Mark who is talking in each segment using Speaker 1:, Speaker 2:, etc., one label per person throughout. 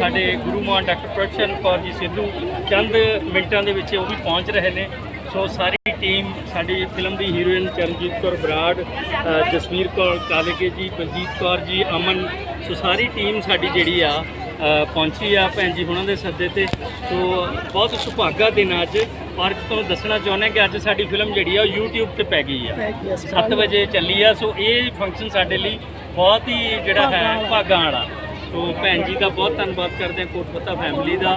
Speaker 1: ਸਾਡੇ Guru Maan doctor production Kaur ji Sidhu ਚੰਦ ਮਿੰਟਾਂ ਦੇ ਵਿੱਚ ਉਹ ਵੀ ਪਹੁੰਚ ਰਹੇ ਨੇ। ਸੋ ਸਾਰੀ ਟੀਮ ਸਾਡੀ ਫਿਲਮ ਦੀ ਹੀਰੋਇਨ ਚਰਨਜੀਤ ਕੌਰ ਬਰਾੜ ਜਸਵੀਰ ਕੌਰ ਕਾਲੇਕੇ ਜੀ ਬਲਜੀਤ ਕੌਰ ਜੀ ਅਮਨ ਸੋ ਸਾਰੀ ਟੀਮ ਸਾਡੀ ਜਿਹੜੀ ਆ ਪਹੁੰਚੀ ਆ ਭੈਣ ਜੀ ਹੁਣਾਂ ਦੇ ਸੱਦੇ ਤੇ। ਸੋ ਬਹੁਤ ਸੁਭਾਗਾ ਦਿਨ ਅੱਜ। ਪਰ ਤੁਹਾਨੂੰ ਦੱਸਣਾ ਚਾਹੁੰਦੇ ਕਿ ਅੱਜ ਸਾਡੀ ਫਿਲਮ ਜਿਹੜੀ ਆ ਉਹ YouTube ਤੇ ਪੈ ਗਈ ਆ। 7 ਵਜੇ ਚੱਲੀ ਆ। ਸੋ ਇਹ ਫੰਕਸ਼ਨ ਸਾਡੇ ਲਈ ਬਹੁਤ ਹੀ ਜਿਹੜਾ ਹੈ ਭਾਗਾਂ ਵਾਲਾ। ਸੋ ਭੈਣ ਜੀ ਦਾ ਬਹੁਤ ਧੰਨਵਾਦ ਕਰਦੇ ਹਾਂ ਕੋਟਪਤਾ ਫੈਮਿਲੀ ਦਾ।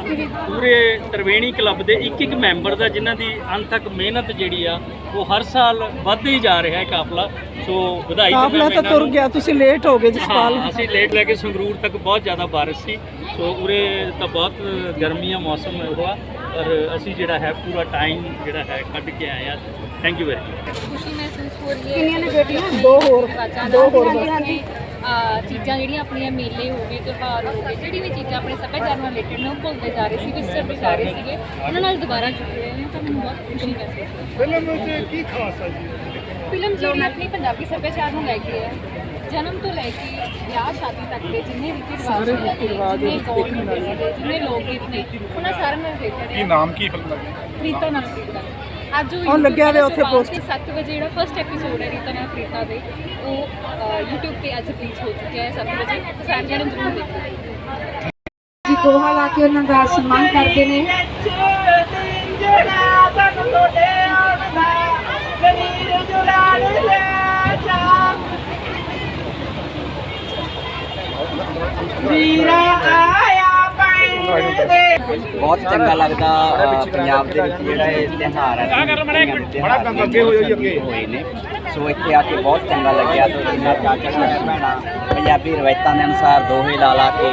Speaker 1: ਪੂਰੇ ਤਰਵੇਣੀ ਕਲੱਬ ਦੇ ਇੱਕ ਇੱਕ ਮੈਂਬਰ ਦਾ ਜਿਨ੍ਹਾਂ ਦੀ ਅੰਤ ਤੱਕ ਮਿਹਨਤ ਜਿਹੜੀ ਆ ਉਹ ਹਰ ਸਾਲ ਵੱਧਦਾ ਹੀ ਜਾ ਰਿਹਾ ਹੈ ਕਾਫਲਾ। ਸੋ ਵਧਾਈ
Speaker 2: ਕਾਫਲਾ ਤਾਂ ਤੁਰ। ਗਿਆ ਤੁਸੀਂ ਲੇਟ ਹੋ ਗਏ ਜਸਪਾਲ।
Speaker 1: ਹਾਂ ਅਸੀਂ ਲੇਟ ਲੈ ਕੇ ਸੰਗਰੂਰ ਤੱਕ ਬਹੁਤ ਜ਼ਿਆਦਾ ਬਾਰਿਸ਼ ਸੀ। ਸੋ ਉਰੇ ਤਾਂ ਬਹੁਤ ਗਰਮੀਆਂ ਮੌਸਮ ਹੋਆ ਪਰ ਅਸੀਂ ਜਿਹੜਾ ਹੈ ਪੂਰਾ ਟਾਈਮ ਜਿਹੜਾ ਹੈ ਕੱਢ ਕੇ ਆਏ ਆ ਥੈਂਕ ਯੂ ਵੈਰੀ ਮਚ
Speaker 3: ਖੁਸ਼ੀ ਮਹਿਸੂਸ ਹੋ ਰਹੀ ਹੈ।
Speaker 2: ਕਿੰਨੀਆਂ ਨੇ ਬੇਟੀਆਂ? ਦੋ ਹੋਰ। ਦੋ ਹੋਰ।
Speaker 3: ਆ ਚੀਜ਼ਾਂ ਜਿਹੜੀਆਂ ਆਪਣੀਆਂ ਮੇਲੇ ਹੋ ਗਏ ਤਿਉਹਾਰ ਹੋ ਗਏ ਜਿਹੜੀ ਵੀ ਚੀਜ਼ਾਂ ਆਪਣੇ ਸੱਭਿਆਚਾਰ ਨਾਲ ਰਿਲੇਟਡ ਨੇ ਉਹ ਭੁੱਲਦੇ ਜਾ ਰਹੇ ਸੀ ਵਿਸਰਦੇ ਜਾ ਰਹੇ ਸੀਗੇ। ਉਹਨਾਂ ਨਾਲ ਦੁਬਾਰਾ ਜੁੜ ਰਹੇ ਨੇ ਤਾਂ ਮੈਨੂੰ ਬਹੁਤ ਖੁਸ਼ੀ ਹੋਈ
Speaker 4: ਫਿਲਮ ਵਿੱਚ ਕੀ ਖਾਸ ਹੈ ਜੀ?
Speaker 3: ਫਿਲਮ ਜਿਹੜੀ ਆਪਣੀ ਪੰਜਾਬੀ ਸੱਭਿਆਚਾਰ ਨੂੰ ਲੈ ਕੇ ਹੈ ਜਨਮ ਤੋਂ ਲੈ ਕੇ ਵਿਆਹ ਸ਼ਾਦੀ ਤੱਕ ਦੇ ਜਿੰਨੇ ਰੀਤੀ ਰਿਵਾਜ
Speaker 2: ਸਾਰੇ
Speaker 3: ਨੇ,
Speaker 2: ਰੀਤੀ ਰਿਵਾਜ
Speaker 3: ਜਿੰਨੇ ਹੁੰਦੇ ਸੀਗੇ, ਜਿੰਨੇ ਲੋਕ ਗੀਤ ਨੇ ਉਹਨਾਂ ਸਾਰਿਆਂ ਨਾਲ ਰਿਲੇਟਡ
Speaker 4: ਕੀ ਨਾਮ ਕੀ ਫਿਲਮ ਦਾ
Speaker 3: ਰੀਤਾ ਨਾਲ ਪ੍ਰੀਤਾ। ਅੱਜ
Speaker 2: ਉਹ ਲੱਗਿਆ ਹੋਇਆ ਉੱਥੇ poster।
Speaker 3: 7 ਵਜੇ ਜਿਹੜਾ ਫਸਟ ਐਪੀਸੋਡ ਹੈ ਰੀਤਾ ਨਾਲ ਪ੍ਰੀਤਾ ਦੇ ਉਹ YouTube ਤੇ ਅੱਜ ਰਿਲੀਜ਼ ਹੋ ਚੁੱਕਿਆ ਹੈ 7 ਵਜੇ। ਸਾਰੇ ਜਣੇ ਜ਼ਰੂਰ ਦੇਖੋ।
Speaker 5: ਜੀ ਕੋਹਾ ਲਾ ਕੇ ਉਹਨਾਂ ਦਾ ਸਨਮਾਨ ਕਰਦੇ ਨੇ।
Speaker 6: ਬਹੁਤ ਚੰਗਾ ਲੱਗਦਾ ਪੰਜਾਬ ਦੇ ਵਿੱਚ ਜਿਹੜਾ ਇਹ ਤਿਉਹਾਰ ਹੈ ਬੜਾ ਕੰਮ ਅੱਗੇ ਹੋਏ ਅੱਗੇ। ਹੋਏ ਨੇ। ਸੋ ਇੱਥੇ ਆ ਕੇ ਬਹੁਤ ਚੰਗਾ ਲੱਗਿਆ ਤੇ ਇਹਨਾਂ ਚਾਚਾ ਭੈਣਾਂ ਪੰਜਾਬੀ ਰਵਾਇਤਾਂ ਦੇ ਅਨੁਸਾਰ ਦੋਹੇ ਲਾ ਲਾ ਕੇ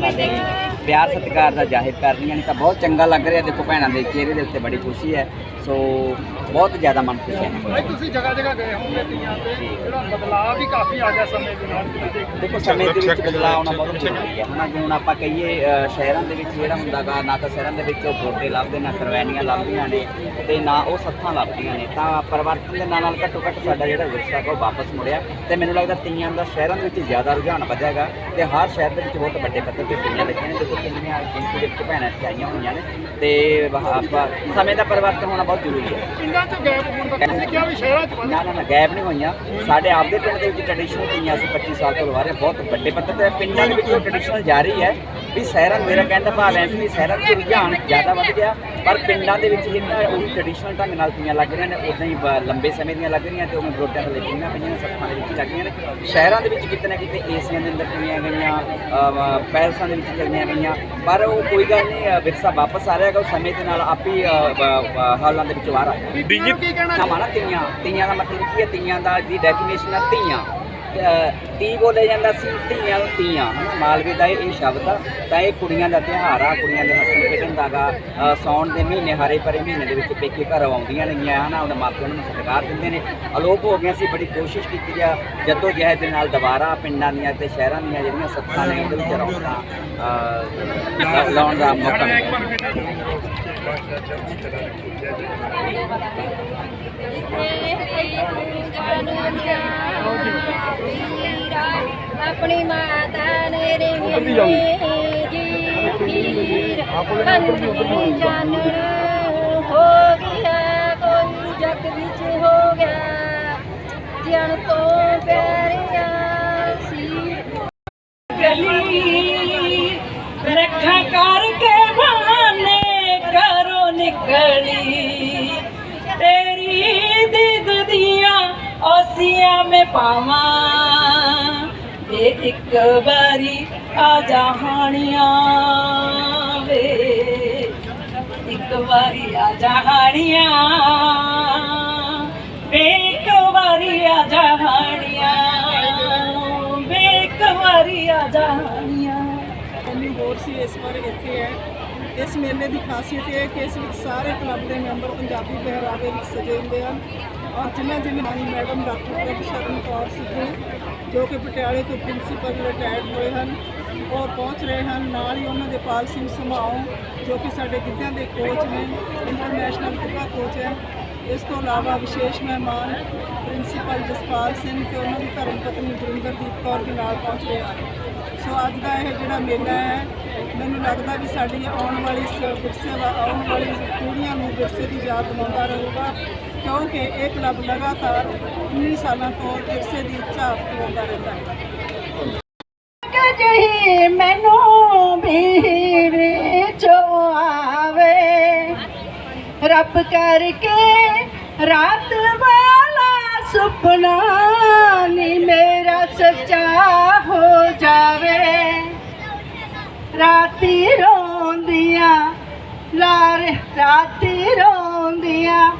Speaker 6: ਸਾਡੇ ਪਿਆਰ ਸਤਿਕਾਰ ਦਾ ਜ਼ਾਹਿਰ ਕਰ ਰਹੀਆਂ ਨੇ ਤਾਂ ਬਹੁਤ ਚੰਗਾ ਲੱਗ ਰਿਹਾ। ਦੇਖੋ ਭੈਣਾਂ ਦੇ ਚਿਹਰੇ ਦੇ ਉੱਤੇ ਬੜੀ ਖੁਸ਼ੀ ਹੈ। ਸੋ ਬਹੁਤ ਜ਼ਿਆਦਾ ਮਨ ਖੁਸ਼ ਹੈ।
Speaker 4: ਭਾਈ ਤੁਸੀਂ ਜਗ੍ਹਾ ਜਗ੍ਹਾ ਗਏ ਹੋਵੋਗੇ ਤੀਆਂ ਤੇ। ਜਿਹੜਾ ਬਦਲਾਅ ਵੀ ਕਾਫੀ ਆ ਗਿਆ ਸਮੇਂ ਦੇ ਨਾਲ
Speaker 6: ਦੇਖੋ ਸਮੇਂ ਦੇ ਵਿੱਚ ਬਦਲਾਅ ਆਉਣਾ ਬਹੁਤ ਜ਼ਰੂਰੀ ਹੈ। ਹਨਾ ਜਿਵੇਂ ਹੁਣ ਆਪਾਂ ਕਹੀਏ ਸ਼ਹਿਰਾਂ ਦੇ ਵਿੱਚ ਜਿਹੜਾ ਹੁੰਦਾਗਾ ਨਾ ਤਾਂ ਸ਼ਹਿਰਾਂ ਦੇ ਵਿੱਚ ਉਹ ਗੋਡੇ ਲੱਭਦੇ ਨਾ ਕਰਵੈਨੀਆਂ ਲੱਭਦੀਆਂ ਨੇ ਤੇ ਨਾ ਉਹ ਸੱਥਾਂ ਲੱਭਦੀਆਂ ਨੇ। ਤਾਂ ਪਰਿਵਰਤਨ ਦੇ ਨਾਲ ਨਾਲ ਘੱਟੋ ਘੱਟ ਸਾਡਾ ਜਿਹੜਾ ਵਿਰਸਾ ਉਹ ਵਾਪਸ ਮੁੜਿਆ ਤੇ ਮੈਨੂੰ ਲੱਗਦਾ ਤੀਆਂ ਦਾ ਸ਼ਹਿਰਾਂ ਦੇ ਵਿੱਚ ਜ਼ਿਆਦਾ ਰੁਝਾਨ ਵਧੇਗਾ ਤੇ ਹਰ ਸ਼ਹਿਰ ਦੇ ਵਿੱਚ ਬਹੁਤ ਵੱਡੇ ਪੱਧਰ ਤੇ ਤੀਆਂ ਲੱਗੀਆਂ ਨੇ। ਦੇਖੋ ਕਿੰਨੀਆਂ ਵਿੱਚ ਭੈਣਾਂ ਹੋਈਆਂ ਨੇ ਤੇ ਆਪਾਂ ਸਮੇਂ ਦਾ ਪਰਿਵਰਤਨ ਹੋਣਾ ਬਹੁਤ ਜ਼ਰੂਰੀ ਹੈ।
Speaker 4: ਪਿੰਡਾਂ 'ਚ ਗੈਪ ਹੋਣ ਦਾ ਤੁਸੀਂ ਕਿਹਾ ਵੀ ਸ਼ਹਿਰਾਂ 'ਚ ਵੱਧ
Speaker 6: ਨਾ ਨਾ ਨਾ ਗੈਪ ਨਹੀਂ ਹੋਈਆਂ। ਸਾਡੇ ਆਪਦੇ ਪਿੰਡ ਦੇ ਵਿੱਚ ਟ੍ਰੈਡੀਸ਼ਨਲ ਤੀਆਂ ਅਸੀਂ 25 ਸਾਲ ਤੋਂ ਲਵਾ ਰਹੇ ਬਹੁਤ ਵੱਡੇ ਪੱਧਰ ਤੇ ਪਿੰਡਾਂ ਦੇ ਵਿੱਚ ਟ੍ਰੈਡੀਸ਼ਨਲ ਜਾਰੀ ਹੈ। ਵੀ ਸ਼ਹਿਰਾਂ ਮੇਰਾ ਕਹਿਣ ਦਾ ਭਾਵ ਐ ਵੀ ਸ਼ਹਿਰਾਂ ਦੇ ਰੁਝਾਨ ਜ਼ਿਆਦਾ ਵੱਧ ਗਿਆ ਪਰ ਪਿੰਡਾਂ ਦੇ ਵਿੱਚ ਜਿਹੜਾ ਉਹ ਟ੍ਰੈਡੀਸ਼ਨਲ ਢੰਗ ਨਾਲ ਤੀਆਂ ਲੱਗ ਰਹੀਆਂ ਨੇ ਉਦਾਂ ਹੀ ਲੰਬੇ ਸਮੇਂ ਦੀਆਂ ਲੱਗ ਰਹੀਆਂ ਤੇ ਉਹ ਗੋਡਿਆਂ ਤੇ ਲੱਗੀਆਂ ਪਈਆਂ ਸੱਤਾਂ ਦੇ ਵਿੱਚ ਲੱਗ ਰਹੀਆਂ ਨੇ। ਸ਼ਹਿਰਾਂ ਦੇ ਵਿੱਚ ਕਿਤੇ ਨਾ ਕਿਤੇ ਏਸੀਆਂ ਦੇ ਅੰਦਰ ਕੀਆਂ ਗਈਆਂ ਪੈਲਸਾਂ ਦੇ ਵਿੱਚ ਚੱਲੀਆਂ ਗਈਆਂ ਪਰ ਉਹ ਕੋਈ ਗੱਲ ਨਹੀਂ ਵਿਰਸਾ ਵਾਪਸ ਆ ਰਿਹਾ ਹੈਗਾ ਉਹ ਸਮੇਂ ਦੇ ਨਾਲ ਆਪ ਹਾਲਾਂ ਦੇ ਵਿੱਚੋਂ ਬਾਹਰ ਆ ਰਿਹਾ
Speaker 4: ਕੀ ਕਹਿਣਾ
Speaker 6: ਨਾ ਤੀਆਂ ਤੀਆਂ ਦਾ ਮਤਲਬ ਕੀ ਹੈ? ਤੀਆਂ ਦਾ ਦੀ ਡੈਫੀਨੇਸ਼ਨ ਹੈ ਤੀਆਂ। ਤੀ ਬੋਲੇ ਜਾਂਦਾ ਸੀ, ਧੀਆਂ ਨੂੰ ਤੀਆਂ, ਹਨਾ? ਮਾਲਵੇ ਦਾ ਇਹ ਸ਼ਬਦ ਆ। ਤਾਂ ਇਹ ਕੁੜੀਆਂ ਦਾ ਤਿਉਹਾਰ ਆ, ਕੁੜੀਆਂ ਦੇ ਹੱਸਣ ਖੇਡਣ ਦਾਗਾ ਸੌਣ ਦੇ ਮਹੀਨੇ, ਹਰੇ ਭਰੇ ਮਹੀਨੇ ਦੇ ਵਿੱਚ ਪੇਕੇ ਘਰ ਆਉਂਦੀਆਂ ਨੇਗੀਆਂ, ਹਨਾ? ਉਹਦੇ ਮਾਪੇ ਉਹਨਾਂ ਨੂੰ ਸਤਿਕਾਰ ਦਿੰਦੇ ਨੇ। ਅਲੋਪ ਹੋ ਗਿਆ ਸੀ, ਬੜੀ ਕੋਸ਼ਿਸ਼ ਕੀਤੀ ਆ ਜਦੋਂ ਜਹਿਦ ਦੇ ਨਾਲ ਦੁਬਾਰਾ ਪਿੰਡਾਂ ਦੀਆਂ ਤੇ ਸ਼ਹਿਰਾਂ ਦੀਆਂ ਜਿਹੜੀਆਂ ਸੱਥਾਂ ਨੇ, ਉਹਦੇ ਵਿੱਚ ਰੌਣਕਾਂ ਲਾਉਣ ਦਾ ਮੌਕਾ ਮਿਲਿਆ।
Speaker 7: ਆਪਣੀ ਮਾਤਾ ਨੇ ਰੇਣੀ ਜੀ। ਹੀਰ ਕੰਨੀ ਜਾਨਣ ਹੋ ਗਿਆ ਕੋਈ ਜਗ ਵਿੱਚ ਹੋ ਗਿਆ। ਜਨ ਤੋਂ ਪਿਆਰਿਆ ਸੀ।
Speaker 2: ਗਲੀ ਰੱਖਾਂ ਕਰਕੇ ਬਹਾਨੇ ਕਰੋ ਨਿਕਲੀ। ਔਸੀਆਂ ਮੈਂ ਪਾਵਾਂ ਵੇ ਇੱਕ ਵਾਰੀ ਆ ਜਹਾਣੀਆਂ ਵੇ। ਇੱਕ ਵਾਰੀ ਆ ਜਹਾਣੀਆਂ ਵੇ, ਇੱਕ ਵਾਰੀ ਆ ਜਹਾਣੀਆਂ ਵੇ, ਇੱਕ ਵਾਰੀ ਆ ਜਹਾਣੀਆਂ ਇੰਨੀ ਹੋਰ ਸੀ ਇਸ ਵਾਰ ਇੱਥੇ ਹੈ। ਇਸ ਮੇਲੇ ਦੀ ਖਾਸੀਅਤ ਇਹ ਹੈ ਕਿ ਇਸ ਵਿੱਚ ਸਾਰੇ ਕਲੱਬ ਦੇ ਮੈਂਬਰ ਪੰਜਾਬੀ ਪਹਿਰਾਵੇ ਵਿੱਚ ਸਜੇ ਹੁੰਦੇ ਹਨ। ਔਰ ਜਿਨ੍ਹਾਂ ਜਿਨ੍ਹਾਂ ਮਾਨੀ ਮੈਡਮ ਡਾਕਟਰ ਪ੍ਰਭ ਸ਼ਰਨ ਕੌਰ ਸਿੱਧੂ ਜੋ ਕਿ ਪਟਿਆਲੇ ਤੋਂ ਪ੍ਰਿੰਸੀਪਲ ਰਿਟਾਇਰਡ ਹੋਏ ਹਨ ਔਰ ਪਹੁੰਚ ਰਹੇ ਹਨ, ਨਾਲ ਹੀ ਉਹਨਾਂ ਦੇ ਪਾਲ ਸਿੰਘ ਸਮਾਓ ਜੋ ਕਿ ਸਾਡੇ ਗਿੱਧਿਆਂ ਦੇ ਕੋਚ ਨੇ ਇੰਟਰਨੈਸ਼ਨਲ ਗਿੱਧਾ ਕੋਚ ਹੈ। ਇਸ ਤੋਂ ਇਲਾਵਾ ਵਿਸ਼ੇਸ਼ ਮਹਿਮਾਨ ਪ੍ਰਿੰਸੀਪਲ ਜਸਪਾਲ ਸਿੰਘ ਤੇ ਉਹਨਾਂ ਦੀ ਧਰਮ ਪਤਨੀ ਗੁਰਿੰਦਰਦੀਪ ਕੌਰ ਦੇ ਨਾਲ ਪਹੁੰਚ ਰਹੇ ਹਨ। ਸੋ ਅੱਜ ਦਾ ਇਹ ਜਿਹੜਾ ਮੇਲਾ ਹੈ, ਮੈਨੂੰ ਲੱਗਦਾ ਵੀ ਸਾਡੀ ਆਉਣ ਵਾਲੀ ਸ- ਵਿਰਸੇ ਵਾ ਆਉਣ ਵਾਲੀ ਪੀੜ੍ਹੀਆਂ ਨੂੰ ਵਿਰਸੇ ਦੀ ਯਾਦ ਦਿਵਾਉਂਦਾ ਰਹੇਗਾ। ਕਿਉਂਕਿ ਇਹ ਕਲੱਬ ਲਗਾਤਾਰ 19 ਸਾਲਾਂ ਤੋਂ ਵਿਰਸੇ ਦੀ ਝਾਕ ਦਿਵਾਉਂਦਾ ਰਹਿੰਦਾ ਹੈ।
Speaker 5: ਜਹੀ ਮੈਨੂੰ ਵੀ ਵਿੱਚੋਂ ਆਵੇ, ਰੱਬ ਕਰਕੇ ਰਾਤ ਵਾਲਾ ਸੁਪਨਾ ਨੀ ਮੇਰਾ ਸੱਚਾ ਹੋ ਜਾਵੇ। ਰਾਤੀ ਰੋਂਦੀਆਂ, ਲਾਰ ਰਾਤੀ ਰੋਂਦੀਆਂ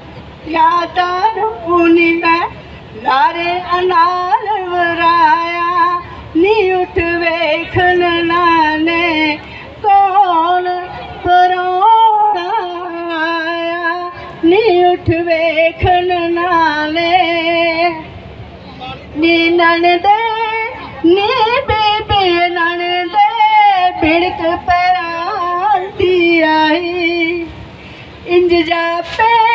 Speaker 5: ਯਾਦਾਂ ਨੂੰ ਮੈਂ ਲਾਰੇ ਅਨਾਰ ਵਰਾਇਆ ਨੀ ਉਠ ਵੇਖਣ ਨਾਨੇ ਕੌਣ ਪਰੋਣਾ ਆਇਆ ਨੀ ਉਠ ਵੇਖਣ ਨਾਲੇ ਨੀ ਨਣਦੇ ਨੀ ਬੇਬੇ ਨਣਦੇ ਬਿੜਕ ਪਰਾਂਦੀ ਆਈ ਇੰਜ ਜਾਪੇ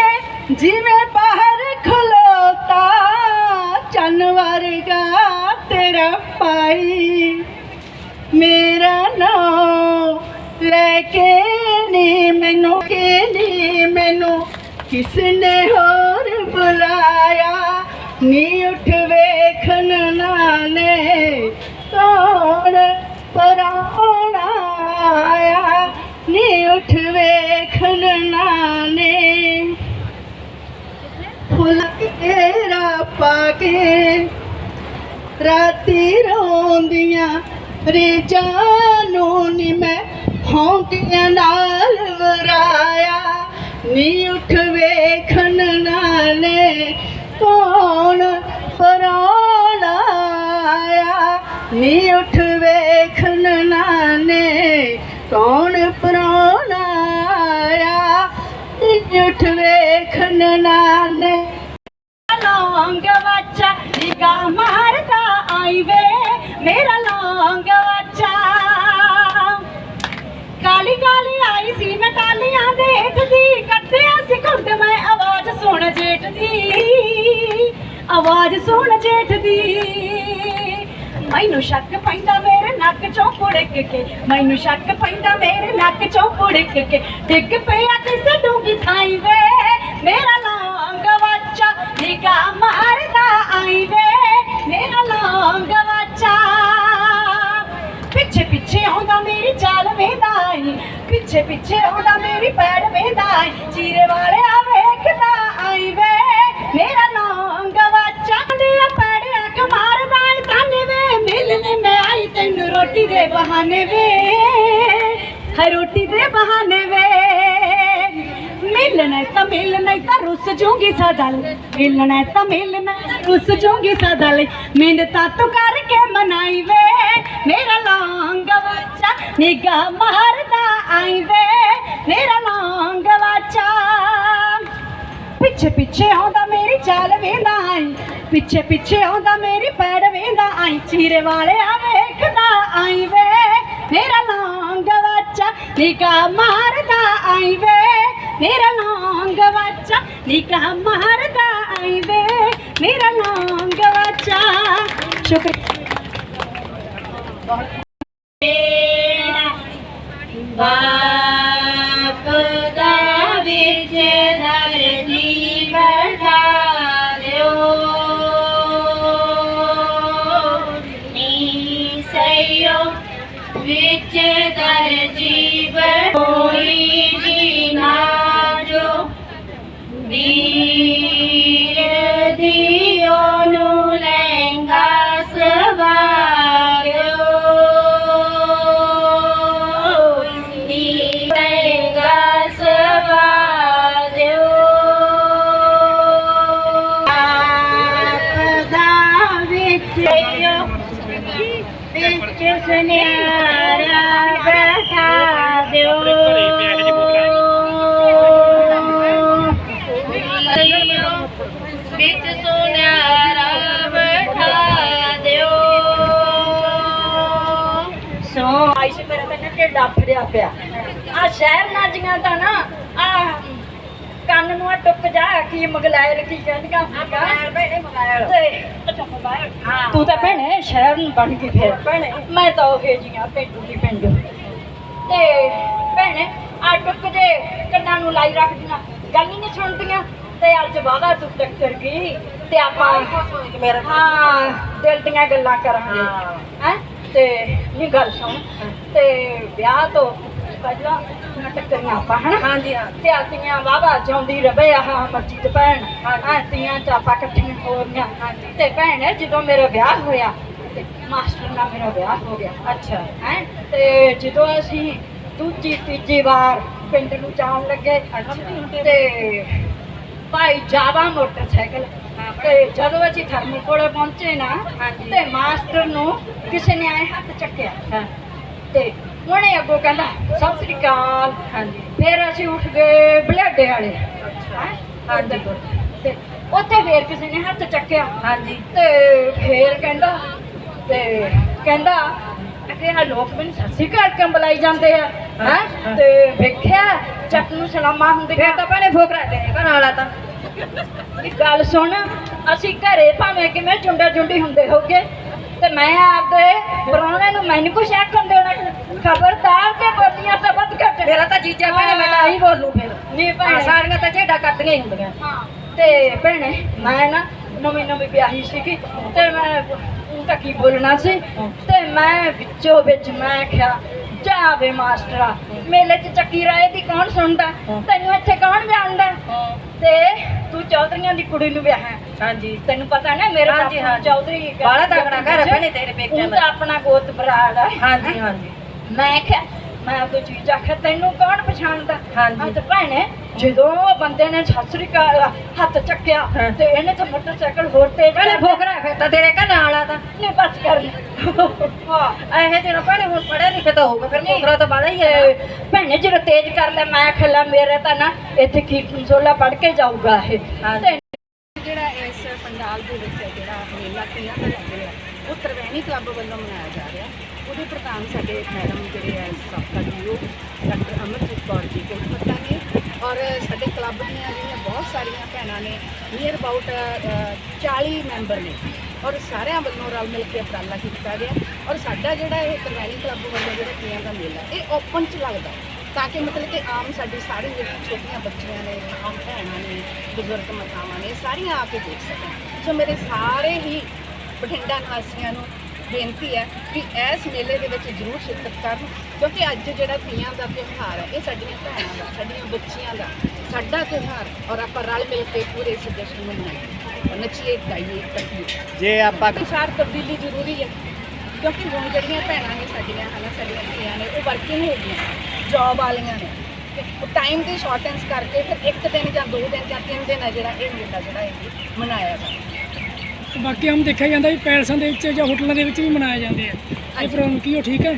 Speaker 5: ਜਿਵੇਂ ਬਾਹਰ ਖਲੋਤਾ, ਚੰਨ ਵਰਗਾ ਤੇਰਾ ਪਾਈ ਮੇਰਾ ਨਾਮ ਲੈ ਕੇ ਨੀ ਮੈਨੂੰ ਕਿ ਨੀ ਮੈਨੂੰ ਕਿਸ ਨੇ ਹੋਰ ਬੁਲਾਇਆ? ਨੀ ਉੱਠ ਵੇਖਣ ਨਾਲੇ ਪਾ ਕੇ ਰਾਤੀ ਰੋਂਦੀਆਂ, ਰੇਜਾਂ ਨੂੰ ਨੀ ਮੈਂ ਹੌਂਕਿਆਂ ਨਾਲ ਵਰਾਇਆ। ਨੀ ਉੱਠ ਵੇਖਣ ਨਾਲੇ ਕੌਣ ਪਰਾਉਣਾ ਆਇਆ। ਨੀ ਉੱਠ ਵੇਖਣ ਨਾਲੇ ਕੌਣ ਪਰਾਉਣਾ ਆਇਆ। ਨੀ ਉੱਠ ਵੇਖਣ ਨਾਲੇ
Speaker 8: ਲੌਂਗ ਬੱਚਾ ਨਿਗਾ ਮਾਰਦਾ ਆਈ ਮੇਰਾ ਲੌਂਗ ਬੱਚਾ। ਕਾਲੀ ਕਾਲੀ ਆਈ ਸੀ ਮੈਂ ਕਾਲੀਆਂ ਦੇ ਕੱਟਿਆ ਸੀ ਘੁੱਟ ਮੈਂ ਆਵਾਜ਼ ਸੁਣ ਜੇਠ ਦੀ ਆਵਾਜ਼ ਸੁਣ ਜੇਠ ਦੀ ਮੈਨੂੰ ਸ਼ੱਕ ਪੈਂਦਾ ਮੇਰੇ ਨੱਕ ਚੋਂ ਪੁੜਕ ਕੇ, ਮੈਨੂੰ ਸ਼ੱਕ ਪੈਂਦਾ ਮੇਰੇ ਨੱਕ ਚੋਂ ਪੁੜਕ ਕੇ, ਡਿੱਗ ਪਿਆ ਕਿਸੇ ਵੇਂਦਾ ਪਿੱਛੇ ਪਿੱਛੇ ਆਉਂਦਾ ਮੇਰੀ ਪੈੜ ਵੇਂਦਾ ਈ ਚੀਰੇ ਵਾਲਿਆ ਵੇਖਦਾ ਆਈ ਵੇ। ਮੇਰਾ ਲੌਂਗ ਬੱਚਾ ਨੇ ਪੈੜਿਆ ਕਮਾਰਦਾ ਈ ਤਾਨੇ ਵੇ। ਮਿਲਨੇ ਮੈਂ ਆਈ ਤੈਨੂੰ ਰੋਟੀ ਦੇ ਬਹਾਨੇ ਵੇ। ਹੈ ਰੋਟੀ ਦੇ ਬਹਾਨੇ ਵੇ। ਮਿਲਣਾ ਤਾਂ ਮਿਲਣਾ ਤਾਂ ਰੁੱਸ ਜੂਗੀ ਸਦਾ ਲਈ ਮਿਲਣਾ ਤਾਂ ਮਿਲਣਾ ਰੁੱਸ ਜੂਗੀ ਸਦਾ ਲਈ ਮਿੰਨਤਾਂ ਤੂੰ ਕਰਕੇ ਮਨਾਈ ਵੇ, ਮੇਰਾ ਲੌਂਗ ਬੱਚਾ ਨਿਗਾ ਮਾਰਦਾ ਆਈ ਵੇ, ਮੇਰਾ ਲੌਂਗ ਬੱਚਾ ਪਿੱਛੇ ਪਿੱਛੇ ਆਉਂਦਾ ਮੇਰੀ ਚਾਲ ਵੇਂਦਾ ਆਈ, ਪਿੱਛੇ ਪਿੱਛੇ ਆਉਂਦਾ ਮੇਰੀ ਪੈੜ ਵੇਂਦਾ ਆਈ, ਚੀਰੇ ਵਾਲਿਆ ਵੇਖਦਾ ਆਈ ਵੇ। ਮੇਰਾ ਲੌਂਗ ਬੱਚਾ ਨਿਕਾ ਮਾਰਦਾ ਆਈ ਵੇ। ਮੇਰਾ ਲੌਂਗ ਬੱਚਾ ਨਿਕਾ ਮਾਰਦਾ ਆਈ ਵੇ। ਮੇਰਾ ਲੌਂਗ ਬੱਚਾ ਸ਼ੁਕਰੀਆ ਬਾਪ ਸੁਨਿਆਰਾ ਬੈਠਾ ਦਿਓ ਵਿੱਚ ਸੁਨਿਆਰਾ ਬੈਠਾ ਦਿਓ ਸੋ ਆਇਸ਼ ਮੇਰਾ ਤਾਂ
Speaker 7: ਢਿੱਡ ਆਫੜਿਆ ਪਿਆ। ਆ ਸ਼ਹਿਰ ਨਾਜੀਆਂ ਤਾਂ ਨਾ ਆ ਕੰਨ ਨੂੰ ਆ ਟੁੱਕ ਜਾ ਕੀ ਮਗਲਾਇਰ ਕੀ ਕਹਿੰਦੀਆਂ ਮਗਲਾਇਰ ਭੈਣੇ ਮਗਲਾਇਰ ਤੇ ਅੱਛਾ ਮਗਲਾਇਰ ਤੂੰ ਤਾਂ ਭੈਣੇ ਸ਼ਹਿਰ ਨੂੰ ਬਣ ਗਈ ਫਿਰ। ਭੈਣੇ। ਮੈਂ ਤਾਂ ਉਹ ਜੀਆਂ ਪਿੰਡੂ ਦੀ ਪਿੰਡੂ। ਤੇ ਭੈਣੇ ਆ ਟੁੱਕ ਜੇ ਕੰਨਾਂ ਨੂੰ ਲਾਈ ਰੱਖਦੀਆਂ ਗੱਲ ਹੀ ਨਹੀਂ ਸੁਣਦੀਆਂ। ਤੇ ਅੱਜ ਵਾਦਾ ਤੂੰ ਟੱਕਰ ਗਈ। ਤੇ ਆਪਾਂ ਮੇਰਾ ਹਾਂ ਦਿਲ ਦੀਆਂ ਗੱਲਾਂ ਕਰਾਂਗੇ। ਹੈ। ਤੇ ਇਹ ਗੱਲ ਸੁਣ। ਤੇ ਵਿਆਹ ਤੋਂ ਪਹਿਲਾਂ ਟੱਕਰੀਆਂ ਆਪਾਂ ਹਨਾ? ਹਾਂਜੀ ਹਾਂ। ਤੇ ਆਤੀਆਂ ਵਾਵਾ ਚਾਉਂਦੀ ਰਵੇ ਆਹ ਮੱਜੀ ਤੇ ਭੈਣ। ਆਤੀਆਂ ਚਾਪਾ ਇਕੱਠੀਆਂ ਹੋ ਰਹੀਆਂ। ਤੇ ਭੈਣ ਜਦੋਂ ਮੇਰਾ ਵਿਆਹ ਹੋਇਆ ਤੇ ਮਾਸਟਰ ਨਾਲ ਮੇਰਾ ਵਿਆਹ ਹੋ ਗਿਆ। ਅੱਛਾ। ਹੈ? ਤੇ ਜਦੋਂ ਅਸੀਂ ਦੂਜੀ ਤੀਜੀ ਵਾਰ ਪਿੰਡ ਨੂੰ ਜਾਣ ਲੱਗੇ ਤੇ ਭਾਈ ਜਾਵਾ ਮੋਟਰਸਾਈਕਲ। ਤੇ ਜਦੋਂ ਅਸੀਂ ਥਰਮਲ ਕੋਲੇ ਪਹੁੰਚੇ ਨਾ ਤੇ ਮਾਸਟਰ ਨੂੰ ਕਿਸੇ ਨੇ ਆਏ ਹੱਥ ਚੱਕਿਆ। ਤੇ ਉਹਨੇ ਅੱਗੋਂ ਕਹਿੰਦਾ ਸਤਿ ਸ੍ਰੀ ਅਕਾਲ। ਹਾਂਜੀ। ਫਿਰ ਅਸੀਂ ਉੱਠ ਗਏ ਬਲੇਡੇ ਵਾਲੇ। ਹਾਂਜੀ। ਤੇ ਉੱਥੇ ਫੇਰ ਕਿਸੇ ਨੇ ਹੱਥ ਚੱਕਿਆ। ਹਾਂਜੀ। ਤੇ ਫੇਰ ਕਹਿੰਦਾ ਤੇ ਕਹਿੰਦਾ ਕਿ ਆ ਲੋਕ ਮੈਨੂੰ ਸਤਿ ਸ੍ਰੀ ਅਕਾਲ ਕਿਉਂ ਬੁਲਾਈ ਜਾਂਦੇ ਆ? ਹੈ ਤੇ ਵੇਖਿਆ ਚੱਕ ਨੂੰ ਸਲਾਮਾਂ ਹੁੰਦੀਆਂ। ਤਾਂ ਪਹਿਲੇ ਫੋਕਰਾ ਦੇ ਘਰ ਵਾਲਾ ਤਾਂ। ਇੱਕ ਗੱਲ ਸੁਣ ਅਸੀਂ ਘਰੇ ਭਾਵੇਂ ਕਿਵੇਂ ਜੁੰਡਾ ਜੁੰਡੀ ਹੁੰਦੇ ਹੋਗੇ ਤੇ ਮੈਂ ਆਪਦੇ ਪ੍ਰਾਹੁਣੇ ਨੂੰ ਮੈਨੂੰ ਕੁਛ ਆਖਣ ਦੇਣਾ ਖਬਰਦਾਰ ਤੇ ਬੋਲੀਆਂ ਤਾਂ ਵੱਧ ਘੱਟ। ਮੇਰਾ ਤਾਂ ਜੀਜਾ ਭੈਣੇ ਮੈਂ ਤਾਂ ਹੀ ਬੋਲੂ ਫਿਰ। ਨਹੀਂ ਭੈਣੇ। ਸਾਰੀਆਂ ਤਾਂ ਝੇਡਾ ਕੱਟੀਆਂ ਹੀ ਹੁੰਦੀਆਂ। ਹਾਂ। ਤੇ ਭੈਣੇ ਮੈਂ ਨਾ ਨਵੀਂ ਨਵੀਂ ਵਿਆਹੀ ਸੀਗੀ ਤੇ ਮੈਂ ਤਾਂ ਕੀ ਬੋਲਣਾ ਸੀ? ਤੇ ਮੈਂ ਵਿੱਚੋਂ ਵਿੱਚ ਮੈਂ ਕਿਹਾ ਜਾਵੇ ਮਾਸਟਰਾ। ਮੇਲੇ 'ਚ ਚੱਕੀ ਰਾਏ ਦੀ ਕੌਣ ਸੁਣਦਾ? ਤੈਨੂੰ ਇੱਥੇ ਕੌਣ ਜਾਣਦਾ ਤੇ ਤੂੰ ਚੌਧਰੀਆਂ ਦੀ ਕੁੜੀ ਨੂੰ ਵਿਆਹਾਂ। ਹਾਂਜੀ। ਤੈਨੂੰ ਪਤਾ ਨਾ ਮੇਰੇ ਬਾਪੂ ਚੌਧਰੀ ਬਾਲਾ ਤਗੜਾ ਘਰ ਬਣੇ ਤੇਰੇ ਪੇਕਿਆਂ ਦਾ। ਆਪਣਾ ਗੋਤ ਬਰਾੜ ਹੈ ਹਾਂਜੀ ਹਾਂਜੀ। ਮੈਂ ਕਿਹਾ ਮੈਂ ਉਹ ਚੀਜ਼ ਆਖਿਆ ਤੈਨੂੰ ਕੌਣ ਪਛਾਣਦਾ? ਹਾਂਜੀ। ਤੇ ਭੈਣੇ ਜਦੋਂ ਉਹ ਬੰਦੇ ਨੇ ਸਤਿ ਸ੍ਰੀ ਅਕਾਲ ਹੱਥ ਚੱਕਿਆ ਤੇ ਇਹਨੇ ਤਾਂ ਮੋਟਰਸਾਈਕਲ ਹੋਰ ਤੇਜ਼ ਪਹਿਲੇ ਭੋਗਰਾ ਫਿਰ ਤਾਂ ਤੇਰੇ ਘਰ ਵਾਲਾ ਤਾਂ। ਨਹੀਂ ਬਸ ਕਰ ਹਾਂ। ਇਹ ਜਿਹੜਾ ਭੈਣੇ ਹੁਣ ਪੜਿਆ ਲਿਖਿਆ ਤਾਂ ਹੋਊਗਾ ਫਿਰ ਭੋਗਰਾ ਤਾਂ ਬਾਲਾ ਹੀ ਹੈ ਭੈਣੇ ਜਦੋਂ ਤੇਜ਼ ਕਰ ਲੈ ਮੈਂ ਖੱਲਾ ਮੇਰੇ ਤਾਂ ਨਾ ਇੱਥੇ ਕੀਰਤਨ ਸੋਲਾ ਪੜ ਕੇ ਜਾਊਗਾ ਇਹ। ਤੇ
Speaker 9: ਜਿਹੜਾ ਇਸ ਪੰਡਾਲ ਦੇ ਵਿੱਚ ਜਿਹੜਾ ਮੇਲਾ ਤੀਆਂ ਦਾ ਲੱਗ ਰਿਹਾ ਉਹ ਤਰਵੈਣੀ ਕਲੱਬ ਵੱਲੋਂ ਮਨਾਇਆ ਜਾ ਰਿਹਾ। ਉਹਦੇ ਪ੍ਰਧਾਨ ਸਾਡੇ ਮੈਡਮ ਜਿਹੜੇ ਹੈ ਸਾਬਕਾ ਡੀਓ ਡਾਕਟਰ ਅਮਰਜੀਤ ਕੌਰ ਜੀ ਕੋਲਕਾਤਾ ਨੇ ਔਰ ਸਾਡੇ ਕਲੱਬ ਦੀਆਂ ਜਿਹੜੀਆਂ ਬਹੁਤ ਸਾਰੀਆਂ ਭੈਣਾਂ ਨੇ ਨੀਅਰ ਅਬਾਊਟ 40 ਮੈਂਬਰ ਨੇ, ਔਰ ਸਾਰਿਆਂ ਵੱਲੋਂ ਰਲ ਮਿਲ ਕੇ ਉਪਰਾਲਾ ਕੀਤਾ ਗਿਆ, ਔਰ ਸਾਡਾ ਜਿਹੜਾ ਇਹ ਤਰਵੈਣੀ ਕਲੱਬ ਵੱਲੋਂ ਜਿਹੜਾ ਤੀਆਂ ਦਾ ਮੇਲਾ, ਇਹ ਓਪਨ 'ਚ ਲੱਗਦਾ ਤਾਂ ਕਿ ਮਤਲਬ ਕਿ ਆਮ ਸਾਡੀ ਸਾਰੀ ਜਿਹੜੀ ਛੋਟੀਆਂ ਬੱਚੀਆਂ ਨੇ, ਆਮ ਭੈਣਾਂ ਨੇ, ਬਜ਼ੁਰਗ ਮਾਤਾਵਾਂ ਨੇ, ਸਾਰੀਆਂ ਆ ਕੇ ਦੇਖ ਸਕਣ। ਸੋ ਮੇਰੇ ਸਾਰੇ ਹੀ ਬਠਿੰਡਾ ਨਿਵਾਸੀਆਂ ਨੂੰ ਬੇਨਤੀ ਹੈ ਕਿ ਇਸ ਮੇਲੇ ਦੇ ਵਿੱਚ ਜ਼ਰੂਰ ਸ਼ਿਰਕਤ ਕਰਨ ਕਿਉਂਕਿ ਅੱਜ ਜਿਹੜਾ ਤੀਆਂ ਦਾ ਤਿਉਹਾਰ ਹੈ ਇਹ ਸਾਡੀਆਂ ਭੈਣਾਂ ਦਾ ਸਾਡੀਆਂ ਬੱਚੀਆਂ ਦਾ ਸਾਡਾ ਤਿਉਹਾਰ ਔਰ ਆਪਾਂ ਰਲ ਮਿਲ ਕੇ ਪੂਰੇ ਇਸ ਜਸ਼ਨ ਨੂੰ ਮਨਾਈਏ ਨੱਚੀਏ ਗਾਈਏ ਕੱਟੀਏ।
Speaker 4: ਜੇ ਆਪਾਂ
Speaker 9: ਅਨੁਸਾਰ ਤਬਦੀਲੀ ਜ਼ਰੂਰੀ ਹੈ ਕਿਉਂਕਿ ਹੁਣ ਜਿਹੜੀਆਂ ਭੈਣਾਂ ਨੇ ਸਾਡੀਆਂ ਹਨਾ ਸਾਡੀਆਂ ਧੀਆਂ ਨੇ ਉਹ ਵਰਕਿੰਗ ਹੋ ਗਈਆਂ ਜੌਬ ਵਾਲੀਆਂ ਨੇ ਟਾਈਮ ਦੀ ਸ਼ਾਰਟੈਂਸ ਕਰਕੇ ਫਿਰ ਇੱਕ ਦਿਨ ਜਾਂ ਦੋ ਦਿਨ ਜਾਂ ਤਿੰਨ ਦਿਨ ਹੈ ਜਿਹੜਾ ਇਹ ਮੇਲਾ ਜਿਹੜਾ ਇਹ ਮਨਾਇਆ ਜਾਂਦਾ।
Speaker 10: ਬਾਕੀ ਹਮ ਦੇਖਿਆ ਜਾਂਦਾ ਵੀ ਪੈਲਸਾਂ ਦੇ ਵਿੱਚ ਜਾਂ ਹੋਟਲਾਂ ਦੇ ਵਿੱਚ ਵੀ ਮਨਾਏ ਜਾਂਦੇ ਆ। ਇਹ ਪ੍ਰੋਗਰਾਮ ਕੀ ਉਹ ਠੀਕ ਹੈ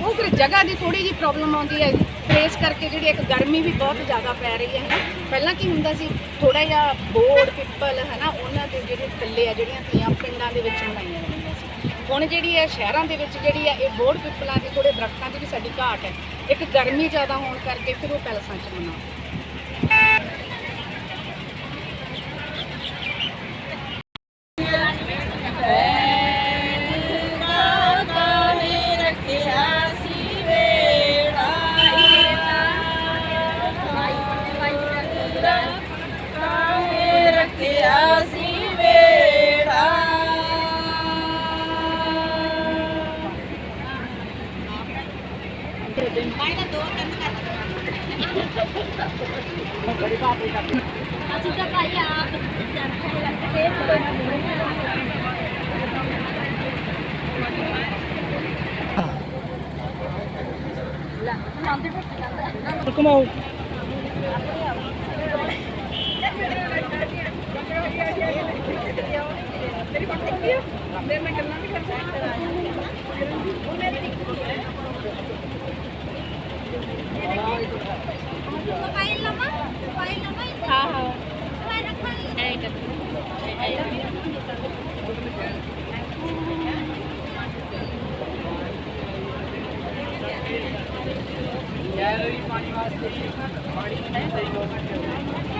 Speaker 9: ਉਹ ਫਿਰ ਜਗ੍ਹਾ ਦੀ ਥੋੜੀ ਜਿਹੀ ਪ੍ਰੋਬਲਮ ਆਉਂਦੀ ਹੈ। ਫੇਸ ਕਰਕੇ ਜਿਹੜੀ ਇੱਕ ਗਰਮੀ ਵੀ ਬਹੁਤ ਜ਼ਿਆਦਾ ਪੈ ਰਹੀ ਹੈ ਪਹਿਲਾਂ ਕੀ ਹੁੰਦਾ ਸੀ ਥੋੜਾ ਜਿਹਾ ਬੋਰਡ ਪਿੱਪਲ ਹੈ ਨਾ ਉਹਨਾਂ ਦੇ ਜਿਹੜੇ ਥੱਲੇ ਆ ਜਿਹੜੀਆਂ ਤੀਆਂ ਪਿੰਡਾਂ ਦੇ ਵਿੱਚ ਮਨਾਈਆਂ ਜਾਂਦੀਆਂ ਸੀ। ਹੁਣ ਜਿਹੜੀ ਹੈ ਸ਼ਹਿਰਾਂ ਦੇ ਵਿੱਚ ਜਿਹੜੀ ਹੈ ਇਹ ਬੋਰਡ ਪਿੱਪਲਾਂ ਦੀ ਥੋੜੇ ਦਰਖਤਾਂ ਦੀ ਵੀ ਸਾਡੀ ਘਾਟ ਹੈ। ਇੱਕ ਗਰਮੀ ਜ਼ਿਆਦਾ ਹੋਣ ਕਰਕੇ ਫਿਰ ਉਹ ਪੈਲਸਾਂ 'ਚ ਮਨਾਉਂਦੇ
Speaker 10: ਘੁਮਾਓ
Speaker 3: ਮੋਬਾਈਲ ਲਮਾ ਮੋਬਾਈਲ ਲਮਾ ਹਾਂ ਹਾਂ ਮੈਂ ਰੱਖਾਂਗੀ ਐ ਯਾਰ
Speaker 4: ਵੀ ਪਾਣੀ ਵਾਸਤੇ ਪਾਣੀ ਨਹੀਂ ਸਹੀ ਗਵਰਨਮੈਂਟ